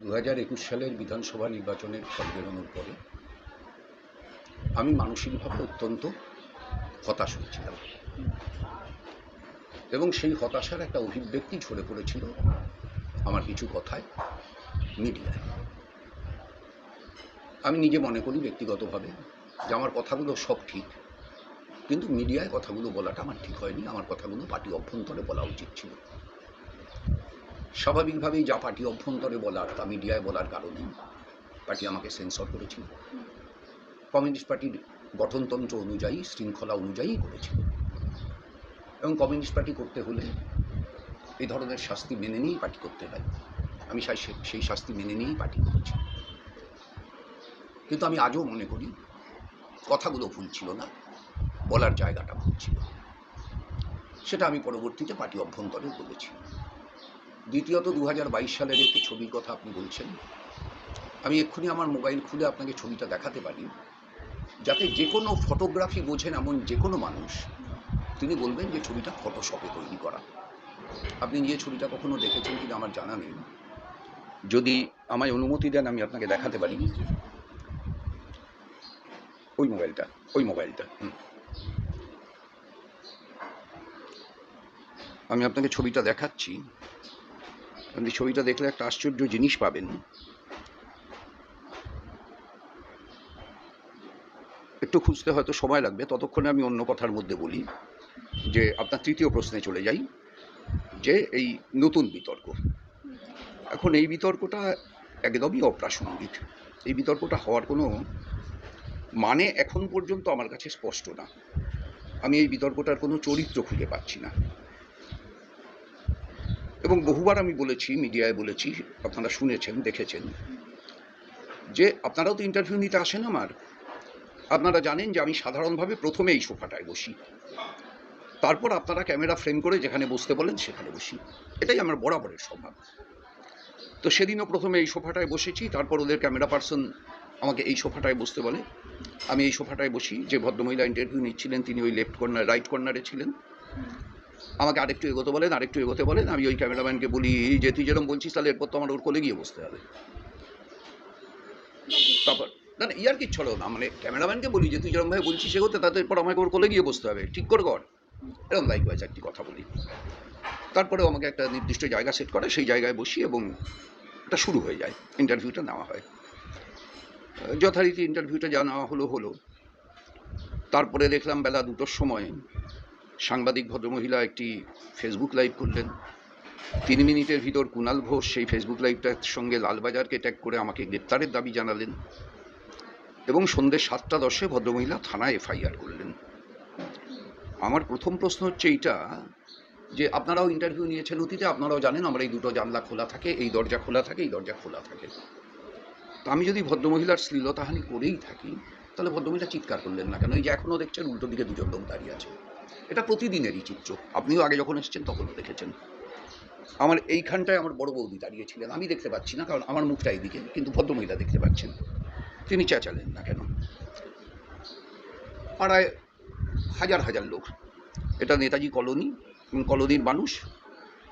দু হাজার একুশ সালের বিধানসভা নির্বাচনের ফল বেরোনোর পরে আমি মানসিকভাবে অত্যন্ত হতাশ হয়েছিলাম। এবং সেই হতাশার একটা অভিব্যক্তি ঝরে পড়েছিল আমার কিছু কথায় মিডিয়ায়। আমি নিজে মনে করি ব্যক্তিগতভাবে যে আমার কথাগুলো সব ঠিক, কিন্তু মিডিয়ায় কথাগুলো বলাটা আমার ঠিক হয়নি। আমার কথাগুলো পার্টি অভ্যন্তরে বলা উচিত ছিল। স্বাভাবিকভাবেই যা পার্টি অভ্যন্তরে বলার, তা মিডিয়ায় বলার কারণে পার্টি আমাকে সেন্সর করেছিল। কমিউনিস্ট পার্টির গঠনতন্ত্র অনুযায়ী, শৃঙ্খলা অনুযায়ী করেছিল। এবং কমিউনিস্ট পার্টি করতে হলে এই ধরনের শাস্তি মেনে নিয়েই পার্টি করতে হয়। আমি সেই- শাস্তি মেনে নিয়েই পার্টি করেছি। কিন্তু আমি আজও মনে করি, কথাগুলো ভুল ছিল না, বলার জায়গাটা ভুল ছিল। সেটা আমি পরবর্তীতে পার্টি অভ্যন্তরে বলেছি। দ্বিতীয়ত দু হাজার বাইশ সালের একটি ছবির কথা আপনি বলছেন। আমি এক্ষুনি আমার মোবাইল খুলে আপনাকে ছবিটা দেখাতে পারি। যাতে যে কোনো ফটোগ্রাফি বোঝেন এমন যে কোনো মানুষ, তিনি বলবেন যে ছবিটা ফটোশপে তৈরি করা। আপনি নিজে ছবিটা কখনো দেখেছেন কিনা আমার জানা নেই। যদি আমায় অনুমতি দেন, আমি আপনাকে দেখাতে পারি। ওই মোবাইলটা ওই মোবাইলটা। আমি আপনাকে ছবিটা দেখাচ্ছি। আপনি ছবিটা দেখলে একটা আশ্চর্য জিনিস পাবেন। একটু খুঁজতে হয়তো সময় লাগবে, ততক্ষণে আমি অন্য কথার মধ্যে বলি যে আপনার তৃতীয় প্রশ্নে চলে যাই, যে এই নতুন বিতর্ক। এখন এই বিতর্কটা একদমই অপ্রাসঙ্গিক। এই বিতর্কটা হওয়ার কোনো মানে এখন পর্যন্ত আমার কাছে স্পষ্ট না। আমি এই বিতর্কটার কোনো চরিত্র খুঁজে পাচ্ছি না। এবং বহুবার আমি বলেছি, মিডিয়ায় বলেছি, আপনারা শুনেছেন, দেখেছেন, যে আপনারাও তো ইন্টারভিউ নিতে আসেন আমার। আপনারা জানেন যে আমি সাধারণভাবে প্রথমে এই সোফাটায় বসি। তারপর আপনারা ক্যামেরা ফ্রেম করে যেখানে বসতে বলেন সেখানে বসি। এটাই আমার বরাবরের স্বভাব। তো সেদিনও প্রথমে এই সোফাটায় বসেছি, তারপর ওদের ক্যামেরা পার্সন আমাকে এই সোফাটায় বসতে বলে। আমি এই সোফাটায় বসি, যে ভদ্রমহিলা ইন্টারভিউ নিচ্ছিলেন, তিনি ওই লেফট কর্নার রাইট কর্নারে ছিলেন। আমাকে আরেকটু এগোতে বলেন, আরেকটু এগোতে বলেন, আমি ওই ক্যামেরাম্যানকে বলি, যে তুই যেরকম বলছিস তাহলে এরপর তো আমার ওর কোলে গিয়ে বসতে হবে। তারপর, না না, ইয়ার কিচ্ছু না মানে ক্যামেরাম্যানকে বলি যে তুই যেরকমভাবে বলছিস এগোতে, তাতে এরপর আমাকে ওর কোলে গিয়ে বসতে হবে। ঠিক করে কর। এরকম লাইক ওয়াইজ একটি কথা বলি। তারপরেও আমাকে একটা নির্দিষ্ট জায়গা সেট করে, সেই জায়গায় বসি এবং এটা শুরু হয়ে যায় ইন্টারভিউটা নেওয়া হয়। যথারীতি ইন্টারভিউটা যা নেওয়া হলো হলো। তারপরে দেখলাম বেলা দুটোর সময় সাংবাদিক ভদ্রমহিলা একটি ফেসবুক লাইভ করলেন। তিন মিনিটের ভিতর কুণাল ঘোষ সেই ফেসবুক লাইভটার সঙ্গে লালবাজারকে ট্যাগ করে আমাকে গ্রেপ্তারের দাবি জানালেন এবং সন্ধ্যে সাতটা দশে ভদ্রমহিলা থানায় এফআইআর করলেন। আমার প্রথম প্রশ্ন হচ্ছে এইটা যে আপনারাও ইন্টারভিউ নিয়েছেন অতীতে, আপনারাও জানেন আমার এই দুটো জানলা খোলা থাকে, এই দরজা খোলা থাকে, এই দরজা খোলা থাকে। তো আমি যদি ভদ্রমহিলার শ্লীলতাহানি করেই থাকি, তাহলে ভদ্রমহিলা চিৎকার করলেন না কেন? এই যে এখনও দেখছেন উল্টো দিকে দুজন লোক দাঁড়িয়ে আছে। এটা প্রতিদিনেরই চিত্র। আপনিও আগে যখন এসেছেন তখনও দেখেছেন। আমার এইখানটায় আমার বড় বৌদি দাঁড়িয়েছিলেন। আমি দেখতে পাচ্ছি না, কারণ আমার মুখটা এইদিকে, কিন্তু ভদ্রমহিলা দেখতে পাচ্ছেন। তিনি চেঁচালেন না কেন? পাড়ায় হাজার হাজার লোক। এটা নেতাজি কলোনি এবং কলোনির মানুষ।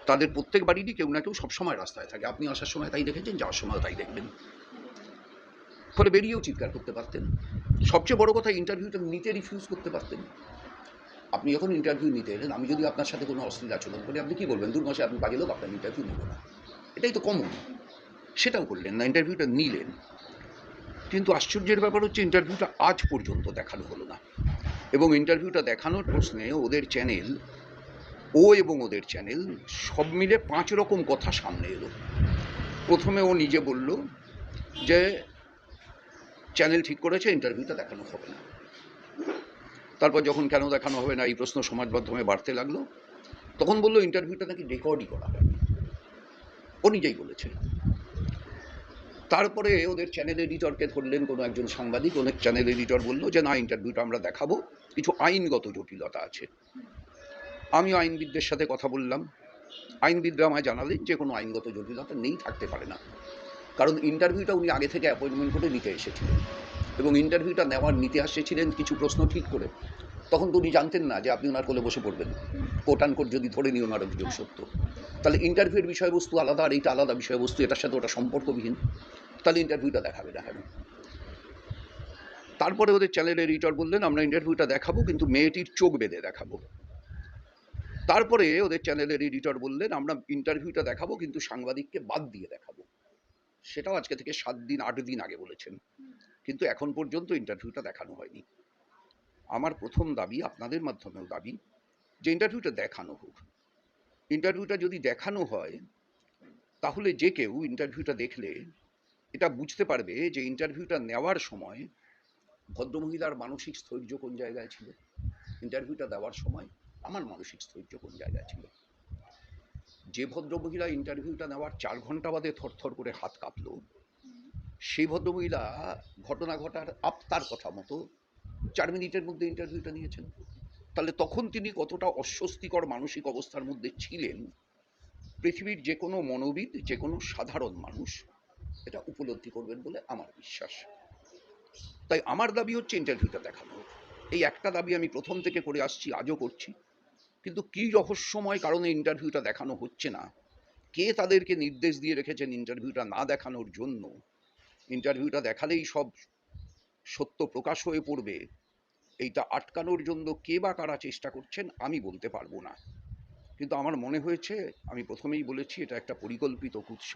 তাদের প্রত্যেক বাড়িরই কেউ না কেউ সবসময় রাস্তায় থাকে। আপনি আসার সময় তাই দেখেছেন, যাওয়ার সময় তাই দেখবেন। ফলে বেরিয়েও চিৎকার করতে পারতেন। সবচেয়ে বড় কথা ইন্টারভিউটা নিতে রিফিউজ করতে পারতেন। আপনি যখন ইন্টারভিউ নিতে এলেন, আমি যদি আপনার সাথে কোনো অশ্লীল আচরণ করি, আপনি কী বলবেন? দূর মাসে আপনি বাজে লোক, আপনার ইন্টারভিউ নেব না। এটাই তো কমন সেটাও করলেন না ইন্টারভিউটা নিলেন। কিন্তু আশ্চর্যের ব্যাপার হচ্ছে ইন্টারভিউটা আজ পর্যন্ত দেখানো হলো না। এবং ইন্টারভিউটা দেখানোর প্রশ্নে ওদের চ্যানেল ও এবং ওদের চ্যানেল সব মিলে পাঁচ রকম কথা সামনে এলো। প্রথমে ও নিজে বলল যে চ্যানেল ঠিক করেছে ইন্টারভিউটা দেখানো হবে না। তারপর যখন কেন দেখানো হবে না, এই প্রশ্ন সমাজ মাধ্যমে বাড়তে লাগল, তখন বলল ইন্টারভিউটা নাকি রেকর্ডই করা হয় ও নিজেই বলেছে। তারপরে ওদের চ্যানেল এডিটরকে ধরলেন কোনো একজন সাংবাদিক অনেক চ্যানেল এডিটর বলল যে, না ইন্টারভিউটা আমরা দেখাবো। কিছু আইনগত জটিলতা আছে। আমি আইনবিদদের সাথে কথা বললাম। আইনবিদরা আমায় জানালেন যে, কোনো আইনগত জটিলতা নেই, থাকতে পারে না। কারণ ইন্টারভিউটা উনি আগে থেকে অ্যাপয়েন্টমেন্ট করে নিতে এসেছিলেন। এবং ইন্টারভিউটা নেওয়ার নিতে আসেছিলেন কিছু প্রশ্ন ঠিক করে। তখন তো উনি জানতেন না যে আপনি ওনার কোলে বসে পড়বেন। কোট আনকোট যদি ধরে নিই ওনার অভিযোগ সত্য। তাহলে ইন্টারভিউয়ের বিষয়বস্তু আলাদা আর এইটা আলাদা বিষয়বস্তু, এটার সাথে ওটা সম্পর্কবিহীন। তাহলে ইন্টারভিউটা দেখাবে কেন তারপরে ওদের চ্যানেলের এডিটর বললেন, আমরা ইন্টারভিউটা দেখাবো, কিন্তু মেয়েটির চোখ বেঁধে দেখাবো। তারপরে ওদের চ্যানেলের এডিটর বললেন, আমরা ইন্টারভিউটা দেখাবো, কিন্তু সাংবাদিককে বাদ দিয়ে দেখাবো। সেটাও আজকে থেকে সাত দিন, আট দিন আগে বলেছেন। কিন্তু এখন পর্যন্ত ইন্টারভিউটা দেখানো হয়নি। আমার প্রথম দাবি আপনাদের মাধ্যমেও দাবি যে ইন্টারভিউটা দেখানো হোক। ইন্টারভিউটা যদি দেখানো হয়, তাহলে যে কেউ ইন্টারভিউটা দেখলে এটা বুঝতে পারবে যে ইন্টারভিউটা নেওয়ার সময় ভদ্রমহিলার মানসিক স্থৈর্য কোন জায়গায় ছিল? ইন্টারভিউটা দেওয়ার সময় আমার মানসিক স্থৈর্য কোন জায়গায় ছিল? যে ভদ্রমহিলা ইন্টারভিউটা নেওয়ার চার ঘণ্টা বাদে থরথর করে হাত কাঁপলো সেই ভদ্রমহিলা ঘটনা ঘটার আপ্তার কথা মতো চার মিনিটের মধ্যে ইন্টারভিউটা নিয়েছেন। তাহলে তখন তিনি কতটা অস্বস্তিকর মানসিক অবস্থার মধ্যে ছিলেন? পৃথিবীর যে কোনো মনোবিদ যে কোনো সাধারণ মানুষ এটা উপলব্ধি করবেন বলে আমার বিশ্বাস। তাই আমার দাবি হচ্ছে ইন্টারভিউটা দেখানো। এই একটা দাবি আমি প্রথম থেকে করে আসছি, আজও করছি। কিন্তু কী রহস্যময় কারণে ইন্টারভিউটা দেখানো হচ্ছে না? কে তাদেরকে নির্দেশ দিয়ে রেখেছেন ইন্টারভিউটা না দেখানোর জন্য? ইন্টারভিউটা দেখালেই সব সত্য প্রকাশ হয়ে পড়বে। এইটা আটকানোর জন্য কে বা কারা চেষ্টা করছেন আমি বলতে পারব না। কিন্তু আমার মনে হয়েছে, আমি প্রথমেই বলেছি, এটা একটা পরিকল্পিত কুৎসা।